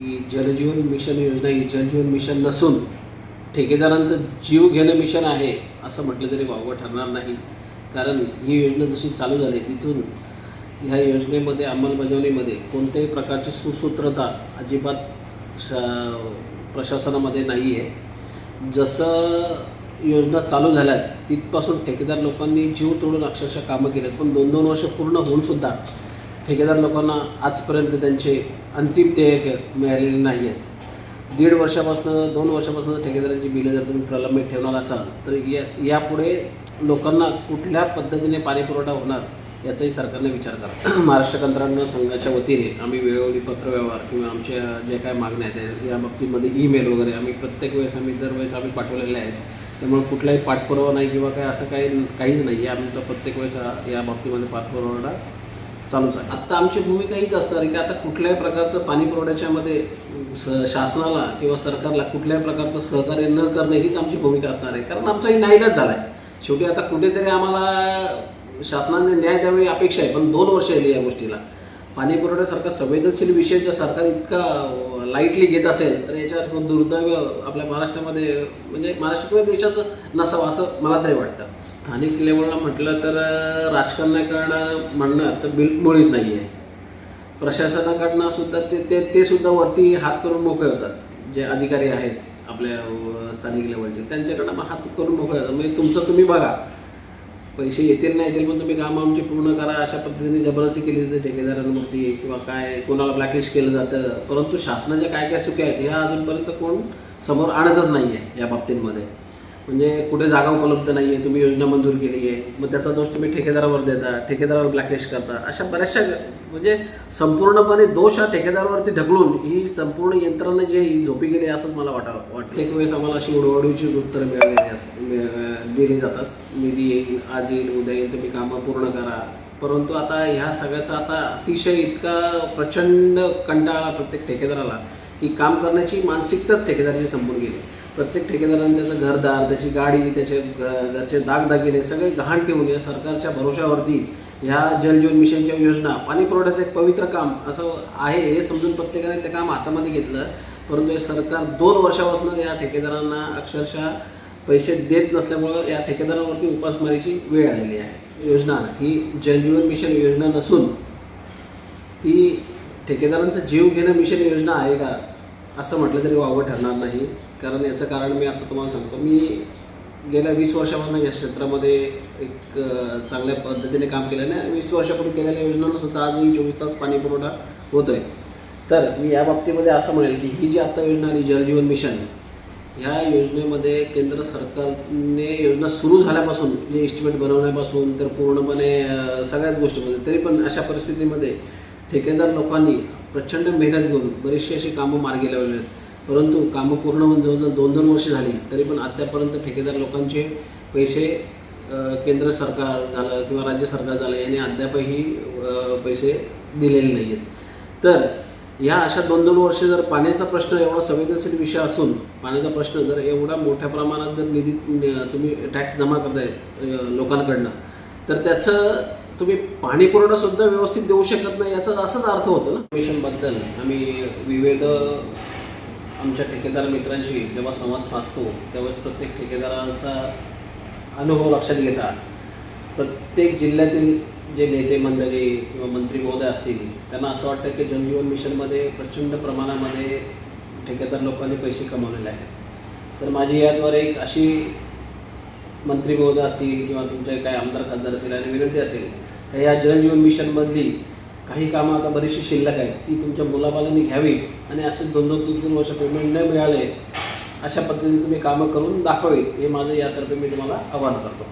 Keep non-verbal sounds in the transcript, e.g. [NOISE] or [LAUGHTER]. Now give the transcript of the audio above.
की जलजीवन मिशन योजना ही जलजीवन मिशन नसून ठेकेदारांचं जीव घेणं मिशन आहे असं म्हटलं तरी वावगं ठरणार नाही. कारण ही योजना जशी चालू झाली तिथून ह्या योजनेमध्ये अंमलबजावणीमध्ये कोणत्याही प्रकारची सुसूत्रता अजिबात श प्रशासनामध्ये नाही आहे जसं योजना चालू झाल्या तिथपासून ठेकेदार लोकांनी जीव तोडून अक्षरशः कामं केलेत. पण दोन दोन वर्ष पूर्ण होऊनसुद्धा ठेकेदार लोकांना आजपर्यंत त्यांचे अंतिम देयक मिळालेले नाही आहेत दीड वर्षापासून दोन वर्षापासून ठेकेदारांची बिलं जर तुम्ही प्रलंबित ठेवणार असाल तर या यापुढे लोकांना कुठल्या पद्धतीने पाणीपुरवठा होणार याचाही सरकारने विचार करा. [CLEARS THROAT] महाराष्ट्र कंत्राटदार संघाच्या वतीने आम्ही वेळोवेळी पत्रव्यवहार किंवा आमच्या जे काय मागण्या आहेत या बाबतीमध्ये ईमेल वगैरे आम्ही प्रत्येक वेळेस आम्ही दरवेळेस आम्ही पाठवलेले आहेत. त्यामुळे कुठलाही पाठपुरावा नाही किंवा काय असं काही काहीच नाही. आहे आमचा प्रत्येक वेळेस हा- या बाबतीमध्ये पाठपुरावा चालूच आहे आत्ता आमची भूमिका हीच असणार आहे की आता कुठल्याही प्रकारचं पाणी पुरवठ्याच्यामध्ये स शासनाला किंवा सरकारला कुठल्याही प्रकारचं सहकार्य न करणं हीच आमची भूमिका असणार आहे. कारण आमचाही नाईलाज झाला आहे शेवटी आता कुठेतरी आम्हाला शासनाने न्याय द्यावी अपेक्षा आहे पण दोन वर्ष आली या गोष्टीला. पाणी पुरवठ्यासारखा संवेदनशील विषय जर सरकार इतका लाईटली घेत असेल तर याच्यावर दुर्दैव आपल्या महाराष्ट्रामध्ये म्हणजे महाराष्ट्र किंवा देशाचं नसावं असं मला तरी वाटतं. स्थानिक लेवलला म्हटलं तर राजकारणाकडं राजकारणाकडनं म्हणणं तर बिलमुळीच नाही आहे प्रशासनाकडनं सुद्धा ते ते ते सुद्धा वरती हात करून मोकळे होतात. जे अधिकारी आहेत आपल्या स्थानिक लेवलचे त्यांच्याकडनं मग हात करून मोकळे होतात. म्हणजे तुमचं तुम्ही बघा. पैसे येतील नाही येतील पण तुम्ही कामं आमची पूर्ण करा अशा पद्धतीने जबरदस्ती केली जाते ठेकेदारांवरती किंवा काय कोणाला ब्लॅकलिस्ट केलं जातं. परंतु शासनाच्या काय काय चुक्या आहेत ह्या अजूनपर्यंत कोण समोर आणतच नाही आहे या बाबतींमध्ये. म्हणजे कुठे जागा उपलब्ध नाही आहे तुम्ही योजना मंजूर केली आहे मग त्याचा दोष तुम्ही ठेकेदारावर देता ठेकेदारावर ब्लॅकलिस्ट करता. अशा बऱ्याचशा म्हणजे संपूर्णपणे दोष हा ठेकेदारावरती ढकलून ही संपूर्ण यंत्रणा जी ही झोपी गेली आहे मला वाटावं वाटतं. एक वेळेस आम्हाला अशी उडवडीची उत्तरं मिळालेली अस दिली जातात. निधी येईल आज येईल उद्या येईल तुम्ही कामं पूर्ण करा. परंतु आता ह्या सगळ्याचा आता अतिशय इतका प्रचंड कंटाळा प्रत्येक ठेकेदाराला की काम करण्याची मानसिकताच ठेकेदाराची संपून गेली. प्रत्येक ठेकेदाराने त्याचं घरदार त्याची गाडी त्याचे घरचे दागदागिने सगळे गहाण ठेवून या सरकारच्या भरोशावरती ह्या जलजीवन मिशनच्या योजना पाणी पुरवठ्याचं एक पवित्र काम असं आहे हे समजून प्रत्येकाने ते काम हातामध्ये घेतलं. परंतु हे सरकार दोन वर्षापासून या ठेकेदारांना अक्षरशः पैसे देत नसल्यामुळं या ठेकेदारांवरती उपासमारीची वेळ आलेली आहे. योजना ही जलजीवन मिशन योजना नसून ती ठेकेदारांचा जीव घेणं मिशन योजना आहे का? असं म्हटलं तरी वावं ठरणार नाही. कारण याचं कारण मी आता तुम्हाला सांगतो. मी गेल्या वीस वर्षापासून या क्षेत्रामध्ये एक चांगल्या पद्धतीने काम केलं आहे. वीस वर्षापूर्वी केलेल्या योजनांना सुद्धा आजही चोवीस तास पाणी पुरवठा होतो आहे. तर मी या बाबतीमध्ये असं म्हणेल की ही जी आत्ता योजना आली जलजीवन मिशन ह्या योजनेमध्ये केंद्र सरकारने योजना सुरू झाल्यापासून जे इस्टिमेट बनवण्यापासून तर पूर्णपणे सगळ्याच गोष्टीमध्ये तरी पण अशा परिस्थितीमध्ये ठेकेदार लोकांनी प्रचंड मेहनत घेऊन बरीचशी अशी कामं मार्गी लावली आहेत. परंतु कामं पूर्ण होऊन जवळजवळ दोन दोन वर्ष झाली तरी पण अद्यापर्यंत ठेकेदार लोकांचे पैसे केंद्र सरकार झालं किंवा राज्य सरकार झालं याने अद्यापही पैसे दिलेले नाही आहेत तर ह्या अशा दोन दोन वर्ष जर पाण्याचा प्रश्न एवढा संवेदनशील विषय असून पाण्याचा प्रश्न जर एवढा मोठ्या प्रमाणात जर निधी तुम्ही टॅक्स जमा करताय लोकांकडनं तर त्याचं तुम्ही पाणी पुरवठा सुद्धा व्यवस्थित देऊ शकत नाही याचा असाच अर्थ होतो ना? मिशनबद्दल आम्ही विविध आमच्या ठेकेदार मित्रांशी जेव्हा संवाद साधतो त्यावेळेस प्रत्येक ठेकेदारांचा अनुभव लक्षात घेता. प्रत्येक जिल्ह्यातील जे नेते मंडळी किंवा मंत्री महोदय असतील त्यांना असं वाटतं की जलजीवन मिशनमध्ये प्रचंड प्रमाणामध्ये ठेकेदार लोकांनी पैसे कमावलेले आहेत. तर माझी याद्वारे एक अशी मंत्री महोदय असतील किंवा तुमचे काय आमदार खासदार असेल आणि विनंती असेल तर या जलजीवन मिशनमधली काही कामं आता बरीचशी शिल्लक आहेत. ती तुमच्या मुलाबालांनी घ्यावी आणि असे दोन दोन तीन तीन वर्ष पेमेंट न मिळाले अशा पद्धतीने तुम्ही कामं करून दाखवावी हे माझं यातर्फे मी तुम्हाला आवाहन करतो.